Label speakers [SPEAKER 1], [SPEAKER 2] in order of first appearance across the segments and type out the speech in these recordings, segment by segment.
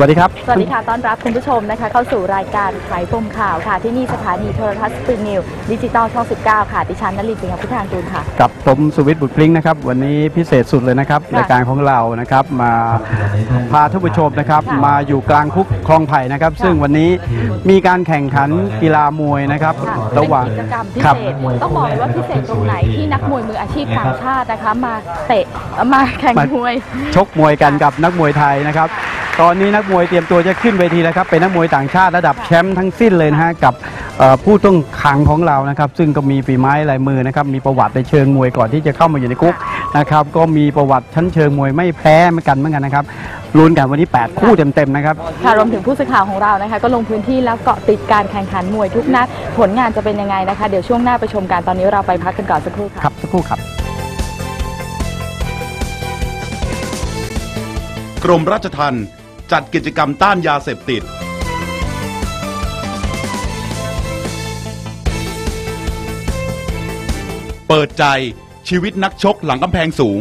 [SPEAKER 1] วัสดีครับ
[SPEAKER 2] สวัสดีค่ะ ต้อนรับคุณผู้ชมนะคะ เข้าสู่รายการไขปมข่าวค่ะ ที่นี่สถานีโทรทัศน์สปริงนิวดิจิตอลช่อง 19 ค่ะ ดิฉันนลินสิงห์พุทธางกูลค่ะ
[SPEAKER 1] กับผมสุวิทย์บุตรพลิงนะครับ วันนี้พิเศษสุดเลยนะครับ
[SPEAKER 2] ค่ะ
[SPEAKER 1] รายการของเรานะครับ มาพาท่านผู้ชมนะครับ
[SPEAKER 2] ค่ะ
[SPEAKER 1] มาอยู่กลางคุกคลองไผ่นะครับ
[SPEAKER 2] ค่ะ
[SPEAKER 1] ซึ่งวันนี้มีการแข่งขันกีฬามวยนะครับ
[SPEAKER 2] ค่ะ
[SPEAKER 1] ระหว่าง
[SPEAKER 2] เป็นกิจกรรมพิ
[SPEAKER 1] ครั
[SPEAKER 2] เศษ ต้องบอกเลยว่าพิเศษตรงไหนที่นักมวยมืออาชีพต่างชาตินะคะ มาเตะ มาแข่ง
[SPEAKER 1] มา
[SPEAKER 2] มวย
[SPEAKER 1] ชกมวยกันกับนักมวยไทยนะครับ ตอนนี้นักมวยเตรียมตัวจะขึ้นเวทีแล้วครับเป็นนักมวยต่างชาติระดับ
[SPEAKER 2] ค่ะ
[SPEAKER 1] แชมป์ทั้งสิ้นเลยนะฮะกับเอ่อผู้ต้องขังของเรานะครับซึ่งก็มีฝีไม้ลายมือนะครับมีประวัติในเชิงมวยก่อนที่จะเข้ามาอยู่ในคุกนะครับก็มีประวัติชั้นเชิงมวยไม่แพ้เหมือนกันเหมือนกันนะครับลุ้นกันวันนี้ 8 คู่เต็มๆนะครับ
[SPEAKER 2] ค่ะรวมถึงผู้สื่อข่าวของเรานะคะก็ลงพื้นที่แล้วเกาะติดการแข่งขันมวยทุกนัดผลงานจะเป็นยังไงนะคะเดี๋ยวช่วงหน้าไปชมกันตอนนี้เราไปพักกันก่อนสักครู่ค่ะ
[SPEAKER 1] ครับสักครู่ครับ
[SPEAKER 3] กรมราชทัณฑ์ จัดกิจกรรมต้านยาเสพติด เปิดใจชีวิตนักชกหลังกำแพงสูง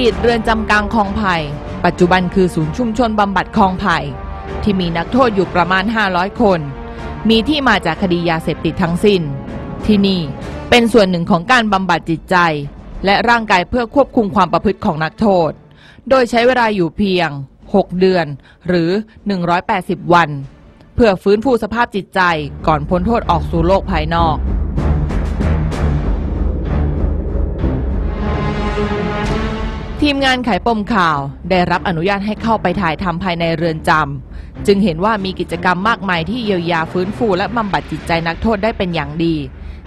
[SPEAKER 4] ดีตเรือนจำกลางคลองไผ่ปัจจุบันคือศูนย์ชุมชนบำบัดคลองไผ่ที่มีนักโทษอยู่ประมาณ 500 คน มีที่มาจากคดียาเสพติดทั้งสิ้น ที่นี่เป็นส่วนหนึ่งของการบำบัดจิตใจ และร่างกายเพื่อควบคุมความประพฤติของนักโทษ โดยใช้เวลาอยู่เพียง 6 เดือน หรือ 180 วัน เพื่อฟื้นฟูสภาพจิตใจก่อนพ้นโทษออกสู่โลกภายนอก ทีมงานไขปมข่าวได้รับอนุญาตให้เข้าไปถ่ายทำภายในเรือนจำจึงเห็นว่ามีกิจกรรมมากมายที่เยียวยาฟื้นฟูและบำบัดจิตใจนักโทษได้เป็นอย่างดี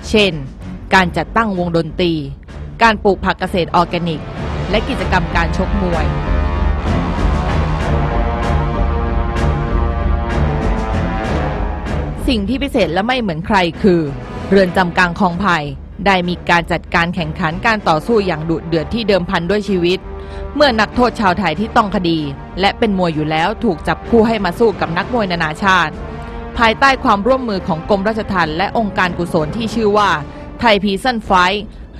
[SPEAKER 4] เช่น การจัดตั้งวงดนตรี การปลูกผักเกษตรออร์แกนิก และกิจกรรมการชกมวย สิ่งที่พิเศษและไม่เหมือนใครคือ เรือนจำกลางคลองไผ่ ได้มีการจัดการแข่งขันการต่อสู้อย่างดุเดือดที่เดิมพันด้วยชีวิต เมื่อนักโทษชาวไทยที่ต้องคดี และเป็นมวยอยู่แล้วถูกจับคู่ให้มาสู้กับนักมวยนานาชาติ ภายใต้ความร่วมมือของกรมราชทัณฑ์และองค์การกุศลที่ชื่อว่าไทยพีซันไฟ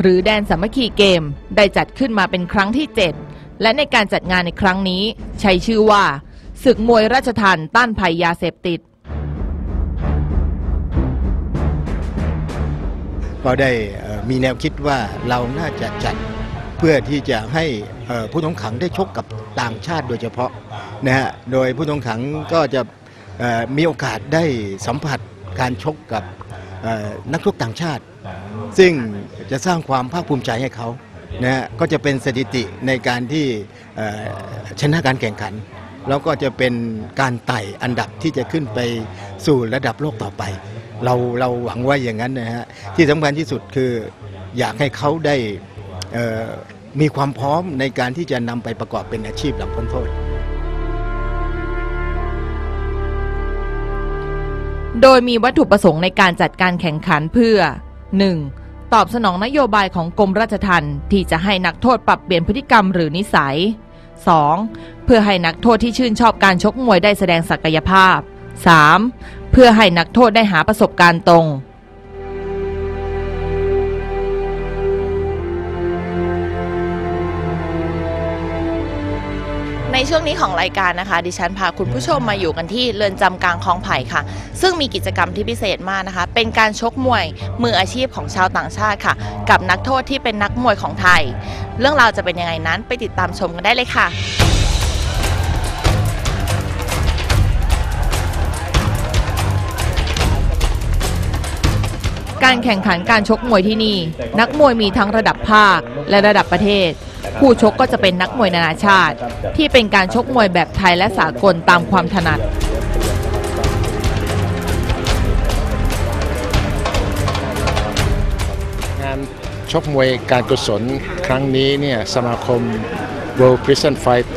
[SPEAKER 4] หรือแดนสามัคคีเกม ได้จัดขึ้นมาเป็นครั้งที่ 7 และในการจัดงานในครั้งนี้ ใช้ชื่อว่าศึกมวยราชทัณฑ์ต้านภัยยาเสพติด
[SPEAKER 5] ก็ได้มีแนวคิดว่าเราน่าจะจัดเพื่อที่จะให้ผู้ต้องขังได้ชกกับต่างชาติโดยเฉพาะนะฮะโดยผู้ต้องขังก็จะมีโอกาสได้สัมผัสการชกกับนักชกต่างชาติ ซึ่งจะสร้างความภาคภูมิใจให้เขานะฮะก็จะเป็นสถิติในการที่ชนะการแข่งขัน แล้วก็จะเป็นการไต่อันดับที่จะขึ้นไปสู่ระดับโลกต่อไป เราเราหวังว่าอย่างนั้นนะฮะที่สำคัญที่สุดคืออยากให้เขาได้เอ่อมีความพร้อมในการที่จะนำไปประกอบเป็นอาชีพหลังพ้นโทษ
[SPEAKER 4] โดยมีวัตถุประสงค์ในการจัดการแข่งขันเพื่อ 1. ตอบสนองนโยบายของกรมราชทัณฑ์ที่จะให้นักโทษปรับเปลี่ยนพฤติกรรมหรือนิสัย 2. เพื่อให้นักโทษที่ชื่นชอบการชกมวยได้แสดงศักยภาพ 3. เพื่อให้นักโทษได้หาประสบการณ์ตรง ในช่วงนี้ของรายการนะคะ ดิฉันพาคุณผู้ชมมาอยู่กันที่เรือนจำกลางคลองไผ่ค่ะ ซึ่งมีกิจกรรมที่พิเศษมากนะคะ เป็นการชกมวยมืออาชีพของชาวต่างชาติค่ะ กับนักโทษที่เป็นนักมวยของไทย เรื่องราวจะเป็นยังไงนั้นไปติดตามชมกันได้เลยค่ะ การแข่งขันการชกมวยที่นี่ นักมวยมีทั้งระดับภาคและระดับประเทศ ผู้ชกก็จะเป็นนักมวยนานาชาติ ที่เป็นการชกมวยแบบไทยและสากลตามความถนัด
[SPEAKER 6] งานชกมวยการกุศลครั้งนี้เนี่ยสมาคม World Prison Fight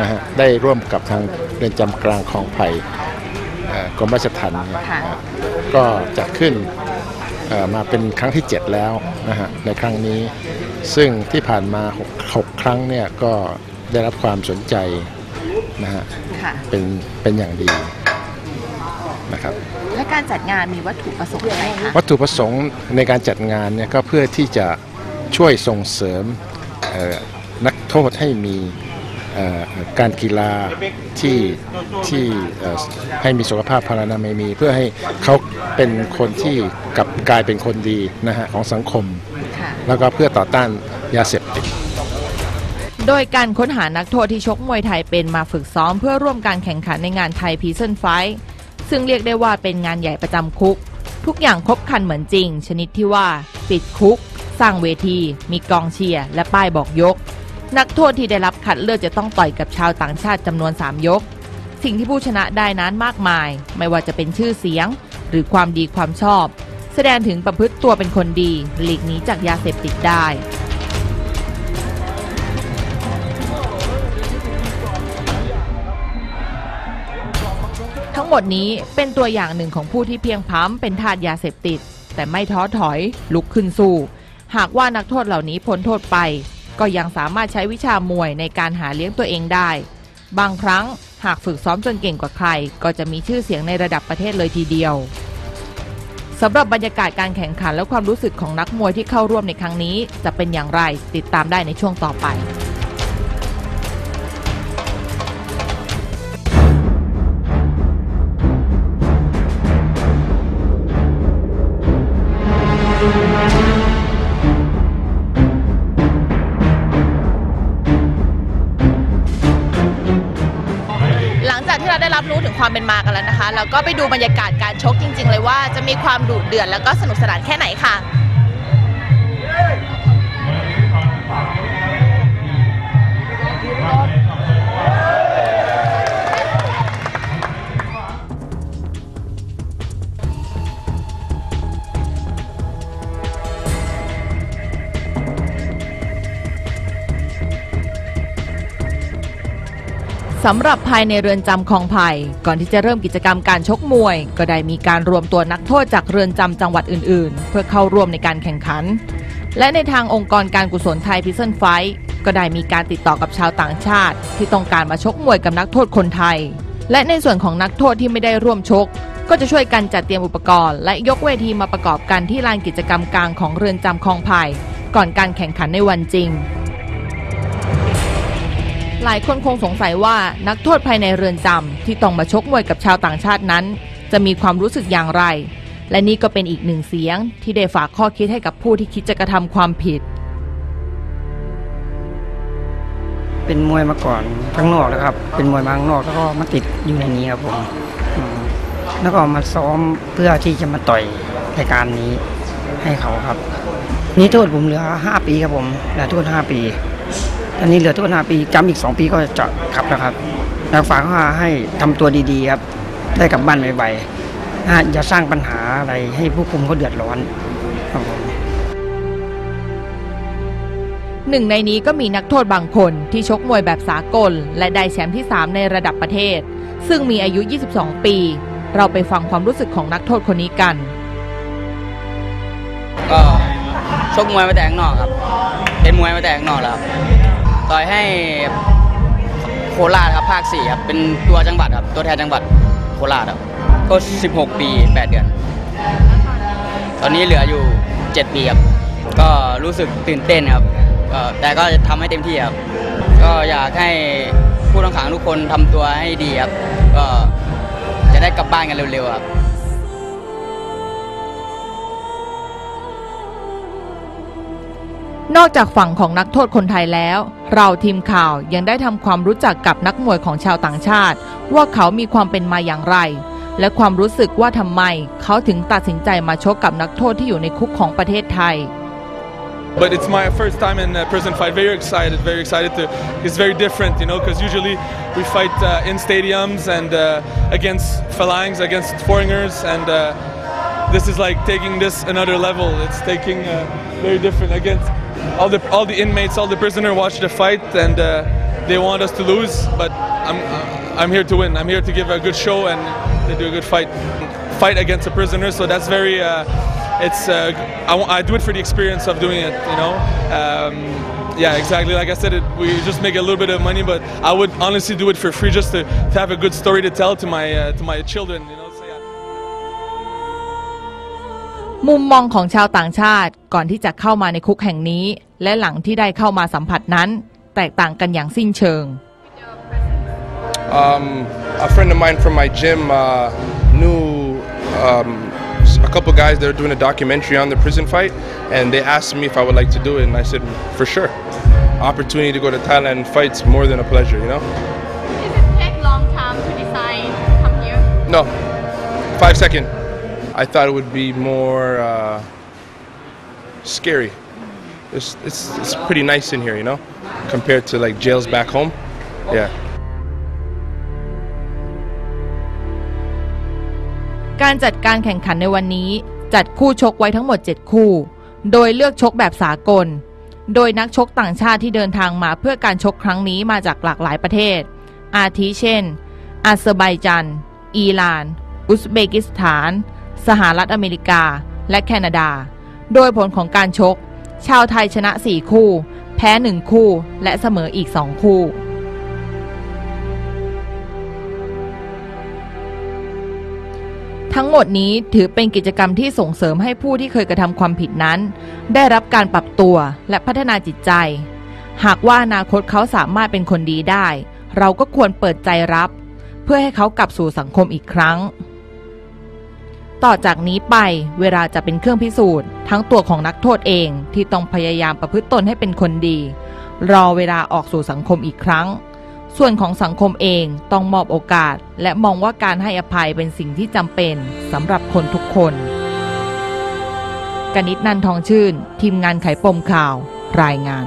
[SPEAKER 6] นะฮะได้ร่วมกับทางเรือนจำกลางคลองไผ่กรมราชทัณฑ์ก็จัดขึ้น มาเป็นครั้งที่ 7 แล้วนะฮะในครั้งนี้ ซึ่งที่ผ่านมา 6 6 ครั้งเนี่ยก็ได้รับความสนใจนะฮะ
[SPEAKER 2] ค่ะ
[SPEAKER 6] เป็นเป็นอย่างดีนะครับ
[SPEAKER 2] และการจัดงานมีวัตถุประสงค์อะไรคะ
[SPEAKER 6] วัตถุประสงค์ในการจัดงานเนี่ยก็เพื่อที่จะช่วยส่งเสริมเอ่อนักโทษให้มีเอ่อ การกีฬาที่ที่เอ่อให้มีสุขภาพพลานามัยมี เพื่อให้เขาเป็นคนที่กลับกลายเป็นคนดีนะฮะของสังคม
[SPEAKER 2] ค่ะ
[SPEAKER 6] แล้วก็เพื่อต่อต้านยาเสพติด
[SPEAKER 4] โดยการค้นหานักโทษที่ชกมวยไทยเป็นมาฝึกซ้อมเพื่อร่วมการแข่งขันในงานไทยพีเซนไฟซึ่งเรียกได้ว่าเป็นงานใหญ่ประจำคุก ทุกอย่างครบครันเหมือนจริง ชนิดที่ว่าปิดคุก สร้างเวที มีกองเชียร์และป้ายบอกยก นักโทษที่ได้รับคัดเลือกจะต้องต่อยกับชาวต่างชาติจำนวน 3 ยก สิ่งที่ผู้ชนะได้นั้นมากมาย ไม่ว่าจะเป็นชื่อเสียง หรือความดีความชอบ แสดงถึงประพฤติตัวเป็นคนดี หลีกหนีจากยาเสพติดได้ทั้งหมดนี้เป็นตัวอย่างหนึ่งของผู้ที่เพียงพ้ำเป็นทาสยาเสพติด แต่ไม่ท้อถอย ลุกขึ้นสู้ หากว่านักโทษเหล่านี้พ้นโทษไป ก็ยังสามารถใช้วิชามวยในการหาเลี้ยงตัวเองได้ บางครั้งหากฝึกซ้อมจนเก่งกว่าใคร ก็จะมีชื่อเสียงในระดับประเทศเลยทีเดียวสำหรับบรรยากาศการแข่งขันและความรู้สึกของนักมวยที่เข้าร่วมในครั้งนี้ จะเป็นอย่างไรติดตามได้ในช่วงต่อไป
[SPEAKER 2] ได้รับรู้ถึงความเป็นมากันแล้วนะคะ แล้วก็ไปดูบรรยากาศการชกจริง ๆ เลยว่าจะมีความดุเดือดแล้วก็สนุกสนานแค่ไหนค่ะ
[SPEAKER 4] สำหรับภายในเรือนจำคลองไผ่ก่อนที่จะเริ่มกิจกรรมการชกมวย ก็ได้มีการรวมตัวนักโทษจากเรือนจำจังหวัดอื่น ๆ เพื่อเข้าร่วมในการแข่งขัน และในทางองค์กรการกุศลไทยพิซเซนไฟก็ได้มีการติดต่อกับชาวต่างชาติ ที่ต้องการมาชกมวยกับนักโทษคนไทย และในส่วนของนักโทษที่ไม่ได้ร่วมชก ก็จะช่วยกันจัดเตรียมอุปกรณ์ และยกเวทีมาประกอบกันที่ลานกิจกรรมกลางของเรือนจำคลองไผ่ก่อนการแข่งขันในวันจริง หลายคนคงสงสัยว่านักโทษภายในเรือนจำที่ต้องมาชกมวยกับชาวต่างชาตินั้น จะมีความรู้สึกอย่างไร และนี่ก็เป็นอีกหนึ่งเสียง ที่ได้ฝากข้อคิดให้กับผู้ที่คิดจะกระทำความผิด
[SPEAKER 7] เป็นมวยมาก่อนข้างนอกนะครับ เป็นมวยมาข้างนอกแล้วก็มาติดอยู่ในนี้ครับผมแล้วก็มาซ้อมเพื่อที่จะมาต่อยรายการนี้ให้เขาครับ นี่โทษผมเหลือห้าปีครับผมเหลือโทษห้าปี อันนี้เหลือโทษห้าปีจำอีกสองปีก็จะขับแล้วครับแล้วฝากว่าให้ทำตัวดีๆครับ ได้กลับบ้านไวๆนะอย่าสร้างปัญหาอะไรให้ผู้คุมเขาเดือดร้อนครับผม
[SPEAKER 4] หนึ่งในนี้ก็มีนักโทษบางคนที่ชกมวยแบบสากล และได้แชมป์ที่ 3 ในระดับประเทศ ซึ่งมีอายุ 22 ปี เราไปฟังความรู้สึกของนักโทษคนนี้กัน
[SPEAKER 8] ก็ชกมวยมาแต่ข้างนอกครับ เป็นมวยมาแต่ข้างนอกแล้วครับ ต่อยให้โคราชครับภาคสี่ครับเป็นตัวจังหวัดครับตัวแทนจังหวัดโคราชครับก็ 16 ปี 8 เดือน ตอนนี้เหลืออยู่ 7 ปีครับก็รู้สึกตื่นเต้นครับแต่ก็จะทำให้เต็มที่ครับก็อยากให้ผู้ต้องขังทุกคนทำตัวให้ดีครับก็จะได้กลับบ้านกันเร็วๆครับ
[SPEAKER 4] นอกจากฝั่งของนักโทษคนไทยแล้ว เราทีมข่าวยังได้ทำความรู้จักกับนักมวยของชาวต่างชาติ ว่าเขามีความเป็นมาอย่างไร และความรู้สึกว่าทำไม เขาถึงตัดสินใจมาชกกับนักโทษที่อยู่ในคุกของประเทศไทย
[SPEAKER 9] But it's my first time in a prison fight. Very excited, very excited to. It's very different, you know, because usually we fight uh, in stadiums and uh, against phalanx, against foreigners, and uh, this is like taking this another level. It's taking uh, very different against all the all the inmates, all the prisoners watch the fight, and uh, they want us to lose, but I'm I'm here to win. I'm here to give a good show and to do a good fight, fight against a prisoner. So that's very. Uh, it's uh, I, I do it for the experience of doing it. You know. Um, yeah, exactly. Like I said, it, we just make a little bit of money, but I would honestly do it for free just to, to have a good story to tell to my uh, to my children. You know.
[SPEAKER 4] มุมมองของชาวต่างชาติก่อนที่จะเข้ามาในคุกแห่งนี้ และหลังที่ได้เข้ามาสัมผัสนั้น แตกต่างกันอย่างสิ้นเชิง
[SPEAKER 10] Um, a friend of mine from my gym uh, knew um, a couple guys that were doing a documentary on the prison fight, and they asked me if I would like to do it, and I said, for sure. Opportunity to go to Thailand and fight's more than a pleasure, you know?
[SPEAKER 11] Does it take long time to decide to come here?
[SPEAKER 10] No, five second. I thought it would be more uh, scary. It's, it's, it's pretty nice in here, you know, compared to like jails back home. Yeah.
[SPEAKER 4] การจัดการแข่งขันในวันนี้ จัดคู่ชกไว้ทั้งหมด 7 คู่ โดยเลือกชกแบบสากล โดยนักชกต่างชาติที่เดินทางมาเพื่อการชกครั้งนี้มาจากหลากหลายประเทศ อาทิเช่น อาเซอร์ไบจัน อิหร่าน อุซเบกิสถาน สหรัฐอเมริกา และแคนาดา โดยผลของการชก ชาวไทยชนะ 4 คู่ แพ้ 1 คู่ และเสมออีก 2 คู่ทั้งหมดนี้ถือเป็นกิจกรรมที่ส่งเสริมให้ผู้ที่เคยกระทำความผิดนั้น ได้รับการปรับตัวและพัฒนาจิตใจ หากว่าอนาคตเขาสามารถเป็นคนดีได้ เราก็ควรเปิดใจรับ เพื่อให้เขากลับสู่สังคมอีกครั้ง ต่อจากนี้ไปเวลาจะเป็นเครื่องพิสูจน์ ทั้งตัวของนักโทษเองที่ต้องพยายามประพฤติตนให้เป็นคนดี รอเวลาออกสู่สังคมอีกครั้ง ส่วนของสังคมเองต้องมอบโอกาส และมองว่าการให้อภัยเป็นสิ่งที่จำเป็นสำหรับคนทุกคนกนิษฐ์นันทองชื่น ทีมงานไขปมข่าว รายงาน